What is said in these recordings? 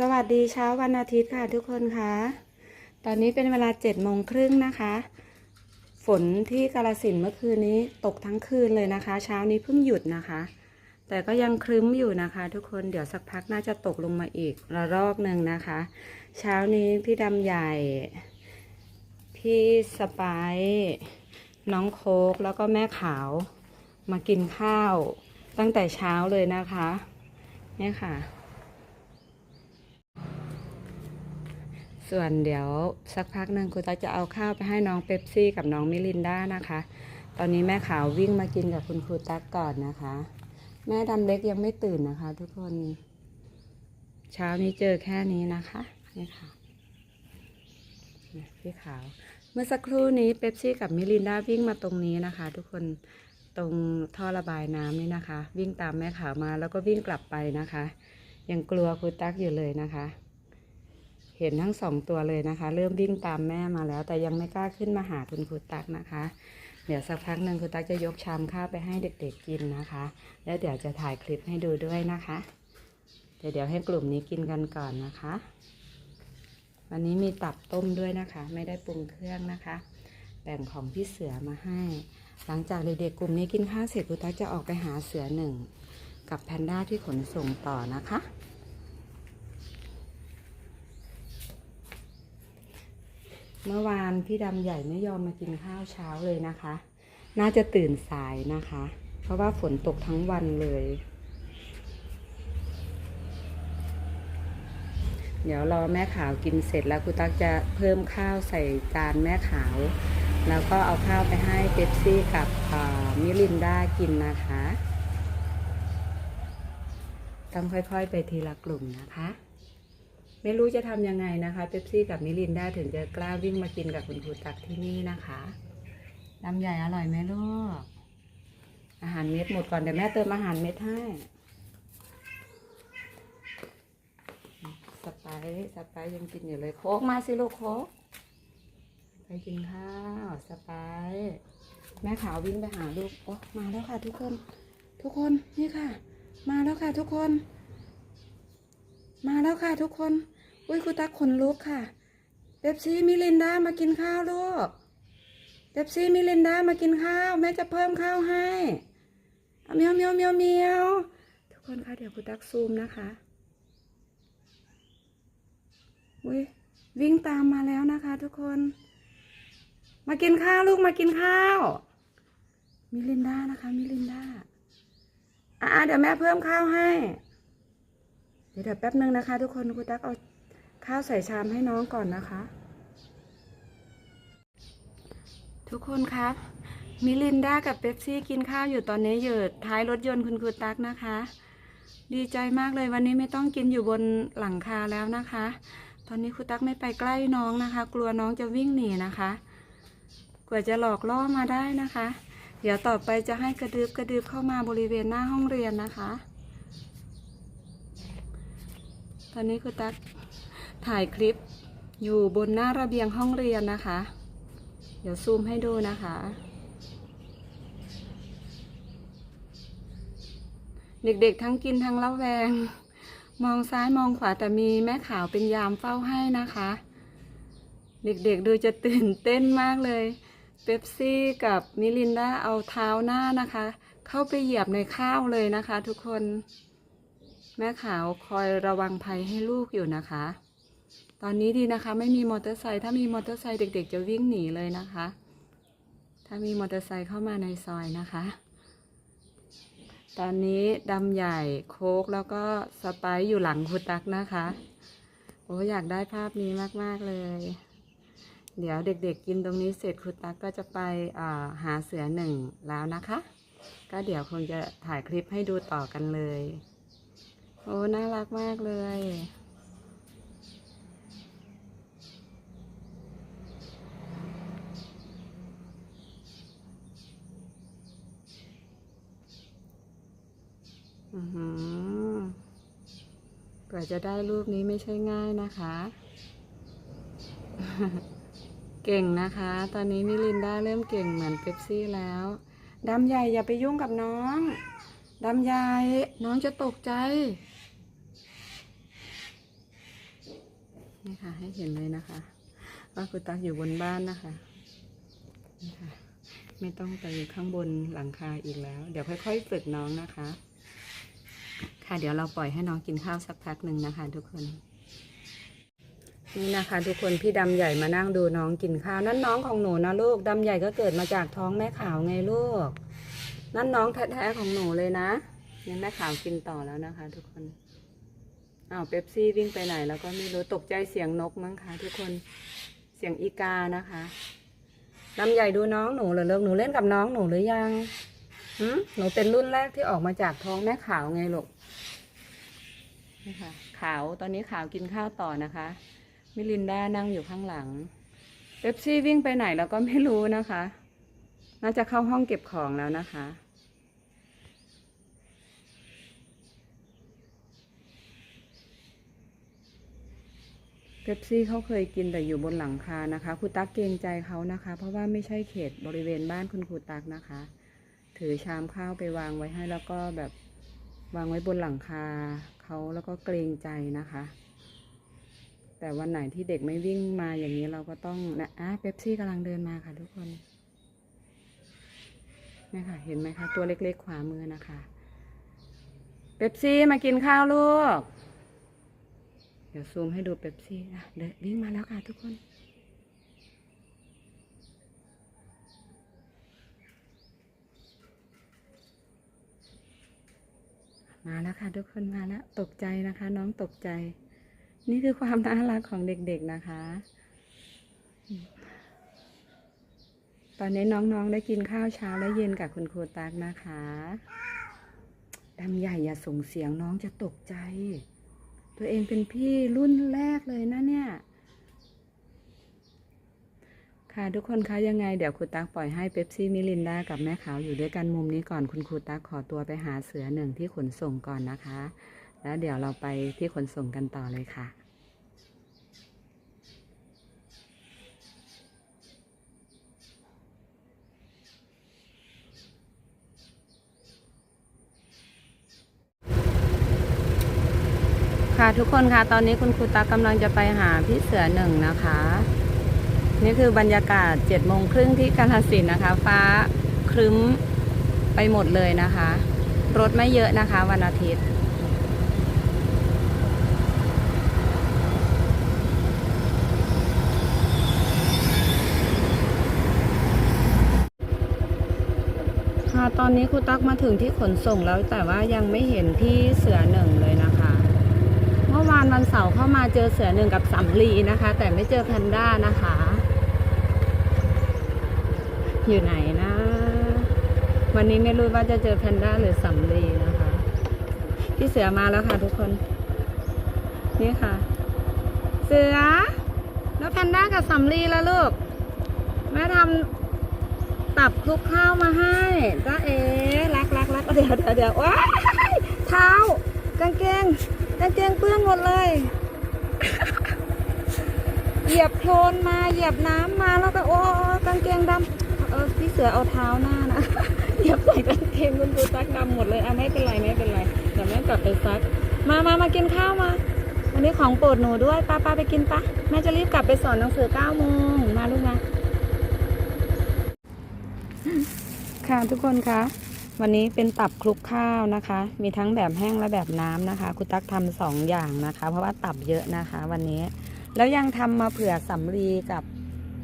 สวัสดีเช้าวันอาทิตย์ค่ะทุกคนคะตอนนี้เป็นเวลาเจ็ดโมงครึ่งนะคะ ฝนที่กาลสินเมื่อคืนนี้ตกทั้งคืนเลยนะคะ เช้านี้เพิ่งหยุดนะคะ แต่ก็ยังครึ้มอยู่นะคะ ทุกคนเดี๋ยวสักพักน่าจะตกลงมาอีกระลอกหนึ่งนะคะ เช้านี้พี่ดำใหญ่ พี่สไปซ์น้องโคกแล้วก็แม่ขาวมากินข้าวตั้งแต่เช้าเลยนะคะ เนี่ยค่ะ ส่วนเดี๋ยวสักพักหนึ่งคุณตาจะเอาข้าวไปให้น้องเป๊ปซี่กับน้องมิลินด้านะคะ ตอนนี้แม่ขาววิ่งมากินกับคุณครูตั๊กก่อนนะคะ แม่ดำเล็กยังไม่ตื่นนะคะ ทุกคน เช้านี้เจอแค่นี้นะคะนี่ค่ะพี่ขาว เมื่อสักครู่นี้เป๊ปซี่กับมิลินดาวิ่งมาตรงนี้นะคะ ทุกคนตรงท่อระบายน้ำนี่นะคะ วิ่งตามแม่ขาวมาแล้วก็วิ่งกลับไปนะคะ ยังกลัวครูตั๊กอยู่เลยนะคะ เห็นทั้งสองตัวเลยนะคะ เริ่มวิ่งตามแม่มาแล้ว แต่ยังไม่กล้าขึ้นมาหาคุณครูตักนะคะ เดี๋ยวสักพักหนึ่งครูตักจะยกชามข้าวไปให้เด็กๆกินนะคะ แล้วเดี๋ยวจะถ่ายคลิปให้ดูด้วยนะคะเดี๋ยวเดี๋ยวให้กลุ่มนี้กินกันก่อนนะคะ วันนี้มีตับต้มด้วยนะคะ ไม่ได้ปรุงเครื่องนะคะ แบ่งของพี่เสือมาให้ หลังจากเด็กๆกลุ่มนี้กินข้าวเสร็จครูตักจะออกไปหาเสือหนึ่งกับแพนด้าที่ขนส่งต่อนะคะ เมื่อวานพี่ดำใหญ่ไม่ยอมมากินข้าวเช้าเลยนะคะ น่าจะตื่นสายนะคะ เพราะว่าฝนตกทั้งวันเลย เดี๋ยวรอแม่ขาวกินเสร็จแล้วครูตั๊กจะเพิ่มข้าวใส่จานแม่ขาว แล้วก็เอาข้าวไปให้เป๊ปซี่กับมิลินดากินนะคะ ต้องค่อยๆไปทีละกลุ่มนะคะ ไม่รู้จะทำยังไงนะคะเป๊ปซี่กับมิลินดาถึงจะกล้าวิ่งมากินกับคุณครูตักที่นี่นะคะลำใหญ่อร่อยไหมลูก อาหารเม็ดหมดก่อนเดี๋ยวแม่เติมอาหารเม็ดให้สไปซ์สไปซ์ยังกินอยู่เลยโคกมาสิลูกโคกไปกินข้าวสไปซ์แม่ขาววิ่งไปหาลูกโอ้มาแล้วค่ะทุกคน ทุกคนนี่ค่ะ มาแล้วค่ะทุกคน มาแล้วค่ะทุกคน อุ้ยครูตักขนลุกค่ะเป๊ปซี่มิลินดามากินข้าวลูกเป๊ปซี่มิลินดามากินข้าวแม่จะเพิ่มข้าวให้เมียวเมียวเมียวเมียวทุกคนคะเดี๋ยวครูตักซูมนะคะอุ้ยวิ่งตามมาแล้วนะคะ ทุกคน มากินข้าวลูกมากินข้าว มิลินดานะคะมิลินดาอ่าเดี๋ยวแม่เพิ่มข้าวให้ เดี๋ยวแป๊บนึงนะคะ ทุกคนครูตักเอา ข้าวใส่ชามให้น้องก่อนนะคะ ทุกคนครับ มิลินดากับเป๊ปซี่กินข้าวอยู่ตอนนี้อยู่ท้ายรถยนต์คุณครูตักนะคะ ดีใจมากเลยวันนี้ไม่ต้องกินอยู่บนหลังคาแล้วนะคะ ตอนนี้ครูตักไม่ไปใกล้น้องนะคะ กลัวน้องจะวิ่งหนีนะคะ กว่าจะหลอกล่อมาได้นะคะ เดี๋ยวต่อไปจะให้กระดึบกระดึบเข้ามาบริเวณหน้าห้องเรียนนะคะ ตอนนี้ครูตัก ถ่ายคลิปอยู่บนหน้าระเบียงห้องเรียนนะคะ เดี๋ยวซูมให้ดูนะคะ เด็กๆทั้งกินทั้งละแวง มองซ้ายมองขวาแต่มีแม่ขาวเป็นยามเฝ้าให้นะคะ เด็กๆดูจะตื่นเต้นมากเลยเป๊ปซี่กับมิลินดาเอาเท้าหน้านะคะ เข้าไปเหยียบในข้าวเลยนะคะทุกคน แม่ขาวคอยระวังภัยให้ลูกอยู่นะคะ ตอนนี้ดีนะคะ ไม่มีมอเตอร์ไซค์ถ้ามีมอเตอร์ไซค์เด็ก ๆ จะวิ่งหนีเลยนะคะ ถ้ามีมอเตอร์ไซค์เข้ามาในซอยนะคะ ตอนนี้ดำใหญ่โคกแล้วก็สไปซ์อยู่หลังคุณตักนะคะโอ้อยากได้ภาพนี้มากๆเลย เดี๋ยวเด็กๆกินตรงนี้เสร็จคุณตักก็จะไปหาเสือหนึ่งแล้วนะคะ ก็เดี๋ยวคงจะถ่ายคลิปให้ดูต่อกันเลย โอ้น่ารักมากเลย อือหือ กว่าจะได้รูปนี้ไม่ใช่ง่ายนะคะ เก่งนะคะ ตอนนี้มิลินดาเริ่มเก่งเหมือนเป๊ปซี่แล้วดำใหญ่อย่าไปยุ่งกับน้องดำใหญ่น้องจะตกใจ นี่ค่ะ ให้เห็นเลยนะคะ ว่าคุณตักอยู่บนบ้านนะคะนี่ค่ะไม่ต้องไปข้างบนหลังคาอีกแล้ว เดี๋ยวค่อยๆฝึกน้องนะคะ ค่ะเดี๋ยวเราปล่อยให้น้องกินข้าวสักพักหนึ่งนะคะทุกคนนี่นะคะทุกคนพี่ดำใหญ่มานั่งดูน้องกินข้าวนั่นน้องของหนูนะลูกดำใหญ่ก็เกิดมาจากท้องแม่ขาวไงลูก นั่นน้องแท้ๆของหนูเลยนะยังแม่ขาวกินต่อแล้วนะคะ ทุกคนอ้าวเป๊ปซี่วิ่งไปไหนแล้วก็ไม่รู้ตกใจเสียงนกมั้งคะทุกคนเสียงอีกานะคะดำใหญ่ดูน้องหนูเหรอลูกหนูเล่นกับน้องหนูหรือยังหนูเป็นรุ่นแรกที่ออกมาจากท้องแม่ขาวไงลูก นี่ค่ะ ขาวตอนนี้ขาวกินข้าวต่อนะคะ มิลินดานั่งอยู่ข้างหลังเป๊ปซี่วิ่งไปไหนแล้วก็ไม่รู้นะคะ น่าจะเข้าห้องเก็บของแล้วนะคะเป๊ปซี่เขาเคยกินแต่อยู่บนหลังคานะคะครูตักเกรงใจเขานะคะ เพราะว่าไม่ใช่เขตบริเวณบ้านคุณครูตักนะคะ ถือชามข้าวไปวางไว้ให้แล้วก็แบบวางไว้บนหลังคา เขาแล้วก็เกรงใจนะคะ แต่วันไหนที่เด็กไม่วิ่งมาอย่างนี้เราก็ต้องนะอะเป๊ปซี่กำลังเดินมาค่ะทุกคนนี่ค่ะเห็นไหมคะตัวเล็กๆขวามือนะคะเป๊ปซี่มากินข้าวลูก เดี๋ยวซูมให้ดูเป๊ปซี่นะเดินวิ่งมาแล้วค่ะทุกคน มาแล้วค่ะทุกคนมาแล้วตกใจนะคะ น้องตกใจ นี่คือความน่ารักของเด็กๆนะคะ ตอนนี้น้องๆได้กินข้าวเช้าและเย็นกับคุณครูตักนะคะดำใหญ่อย่าส่งเสียงน้องจะตกใจ ตัวเองเป็นพี่รุ่นแรกเลยนะเนี่ย ค่ะทุกคนคะยังไงเดี๋ยวครูตักปล่อยให้เป๊ปซี่มิลินดากับแม่ขาวอยู่ด้วยกันมุมนี้ก่อนคุณครูตักขอตัวไปหาเสือหนึ่งที่ขนส่งก่อนนะคะ แล้วเดี๋ยวเราไปที่ขนส่งกันต่อเลยค่ะค่ะทุกคนคะตอนนี้คุณครูตากำลังจะไปหาพี่เสือหนึ่งนะคะ นี่คือบรรยากาศเจ็ดโมงครึ่งที่กาฬสินนะคะ ฟ้าครึ้มไปหมดเลยนะคะ รถไม่เยอะนะคะ วันอาทิตย์ค่ะตอนนี้ครูตักมาถึงที่ขนส่งแล้วแต่ว่ายังไม่เห็นพี่เสือหนึ่งเลยนะคะ เมื่อวานวันเสาร์เข้ามาเจอเสือหนึ่งกับสำลีนะคะ แต่ไม่เจอแพนด้านะคะ อยู่ไหนนะ วันนี้ไม่รู้ว่าจะเจอแพนด้าหรือสำลีนะคะ พี่เสือมาแล้วค่ะทุกคน นี่ค่ะ เสือ แล้วแพนด้ากับสำลีแล้วลูก แม่ทำตับคลุกข้าวมาให้จ้าเอ๋รักรักรักเดี๋ยวเดี๋ยวเดี๋ยวว้าเท้ากางเกงกางเกงเปื้อนหมดเลยเหยียบโคลนมาเหยียบน้ำมาแล้วก็โอ้กางเกงดำ ออพี่เสือเอาเท้าหน้านะเหยียบใส่กางเกงคุณครูซักดำหมดเลยอะไม่เป็นไรไม่เป็นไรเดี๋ยวแม่กลับไปซัก มามามากินข้าวมา วันนี้ของโปรดหนูด้วยป้าป้าไปกินปะแม่จะรีบกลับไปสอนหนังสือเก้าโมงมาลูกนะค่ะทุกคนคะวันนี้เป็นตับคลุกข้าวนะคะ มีทั้งแบบแห้งและแบบน้ำนะคะคุณตั๊กทำสองอย่างนะคะ เพราะว่าตับเยอะนะคะ วันนี้ แล้วยังทำมาเผื่อสำลีกับ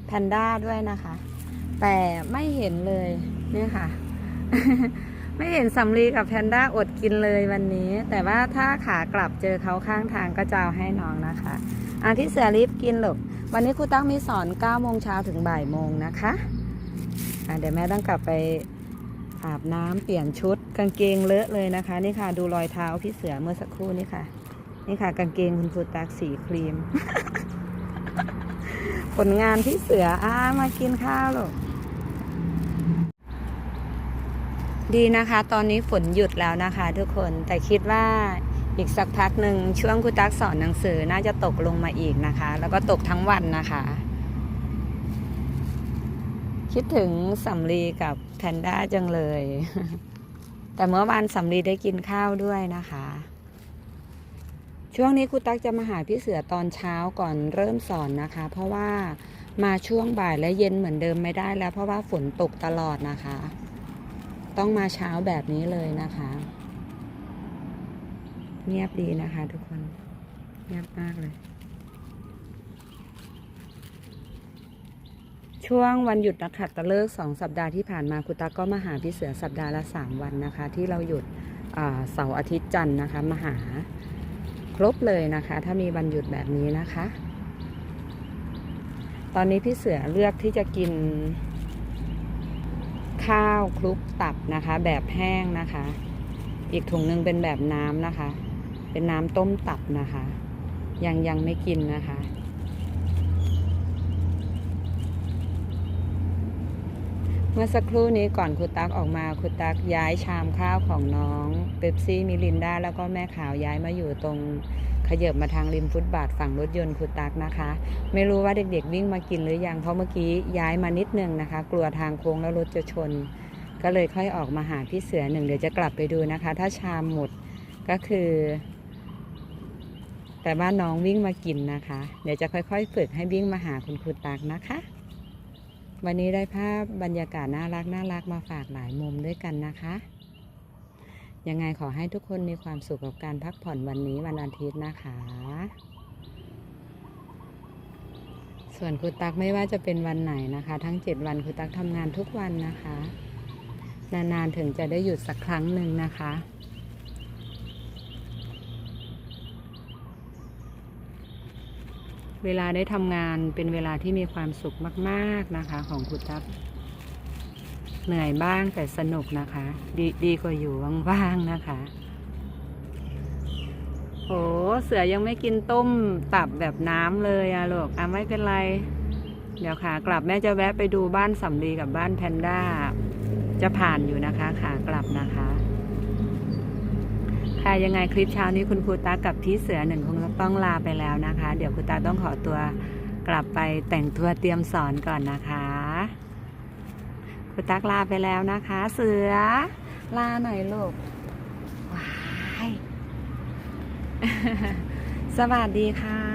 แพนด้าด้วยนะคะ แต่ไม่เห็นเลยเนี่ยค่ะ ไม่เห็นสำลีกับแพนด้าอดกินเลยวันนี้ แต่ว่าถ้าขากลับเจอเขาข้างทางก็จะเอาให้น้องนะคะอะที่เสือรีบกินหรอกวันนี้ครูตักมีสอน9โมงเช้าถึงบ่ายโมงนะคะะเดี๋ยวแม่ต้องกลับไปอาบน้ำเปลี่ยนชุด กางเกงเลอะเลยนะคะ นี่ค่ะ ดูรอยเท้าพี่เสือเมื่อสักครู่นี่ค่ะ นี่ค่ะ กางเกงคุณครูตักสีครีม ผลงานพี่เสืออ่ามากินข้าวลูก ดีนะคะ ตอนนี้ฝนหยุดแล้วนะคะทุกคนแต่คิดว่าอีกสักพักหนึ่งช่วงครูตักสอนหนังสือน่าจะตกลงมาอีกนะคะ แล้วก็ตกทั้งวันนะคะ คิดถึงสำลีกับแพนด้าจังเลย แต่เมื่อวานสำลีได้กินข้าวด้วยนะคะ ช่วงนี้ครูตั๊กจะมาหาพี่เสือตอนเช้าก่อนเริ่มสอนนะคะ เพราะว่ามาช่วงบ่ายและเย็นเหมือนเดิมไม่ได้แล้ว เพราะว่าฝนตกตลอดนะคะ ต้องมาเช้าแบบนี้เลยนะคะ เงียบดีนะคะทุกคน เงียบมากเลย ช่วงวันหยุดนักขัตฤกษ์สองสัปดาห์ที่ผ่านมาคุณตาก็มาหาพี่เสือสัปดาห์ละสามวันนะคะ ที่เราหยุดเสาร์อาทิตย์จันทร์นะคะมาหาครบเลยนะคะ ถ้ามีวันหยุดแบบนี้นะคะ ตอนนี้พี่เสือเลือกที่จะกิน ข้าวคลุกตับนะคะ แบบแห้งนะคะ อีกถุงหนึ่งเป็นแบบน้ำนะคะ เป็นน้ำต้มตับนะคะ ยังยังไม่กินนะคะเมื่อสักครู่นี้ก่อนครูตักออกมาครูตักย้ายชามข้าวของน้องเปปซี่มิลินดาแล้วก็แม่ขาวย้ายมาอยู่ตรง ขยับมาทางริมฟุตบาทฝั่งรถยนต์ครูตักนะคะ ไม่รู้ว่าเด็กๆวิ่งมากินหรือยังเพราะเมื่อกี้ย้ายมานิดนึงนะคะ กลัวทางโค้งแล้วรถจะชน ก็เลยค่อยออกมาหาพี่เสือหนึ่งเดี๋ยวจะกลับไปดูนะคะ ถ้าชามหมดก็คือ แต่ว่าน้องวิ่งมากินนะคะ เดี๋ยวจะค่อยๆ ฝึกให้วิ่งมาหาคุณครูตักนะคะ วันนี้ได้ภาพบรรยากาศน่ารักน่ารักมาฝากหลายมุมด้วยกันนะคะ ยังไงขอให้ทุกคนมีความสุขกับการพักผ่อนวันนี้วันอาทิตย์นะคะ ส่วนครูตักไม่ว่าจะเป็นวันไหนนะคะ ทั้ง 7 วันครูตักทำงานทุกวันนะคะ นานๆถึงจะได้หยุดสักครั้งหนึ่งนะคะเวลาได้ทำงานเป็นเวลาที่มีความสุขมาก ๆ นะคะ ของครูตั๊ก เหนื่อยบ้างแต่สนุกนะคะ ดีดีกว่าอยู่ว่างๆนะคะโหเสือยังไม่กินต้มตับแบบน้ำเลยอะลูกอะไม่เป็นไร เดี๋ยวขากลับแม่จะแวะไปดูบ้านสำลีกับบ้านแพนด้า จะผ่านอยู่นะคะ ขากลับนะคะค่ะยังไงคลิปเช้านี้คุณครูตากับพี่เสือหนึ่งคงต้องลาไปแล้วนะคะ เดี๋ยวครูตาต้องขอตัวกลับไปแต่งตัวเตรียมสอนก่อนนะคะ ครูตักลาไปแล้วนะคะ เสือ ลาหน่อยลูกว้าย สวัสดีค่ะ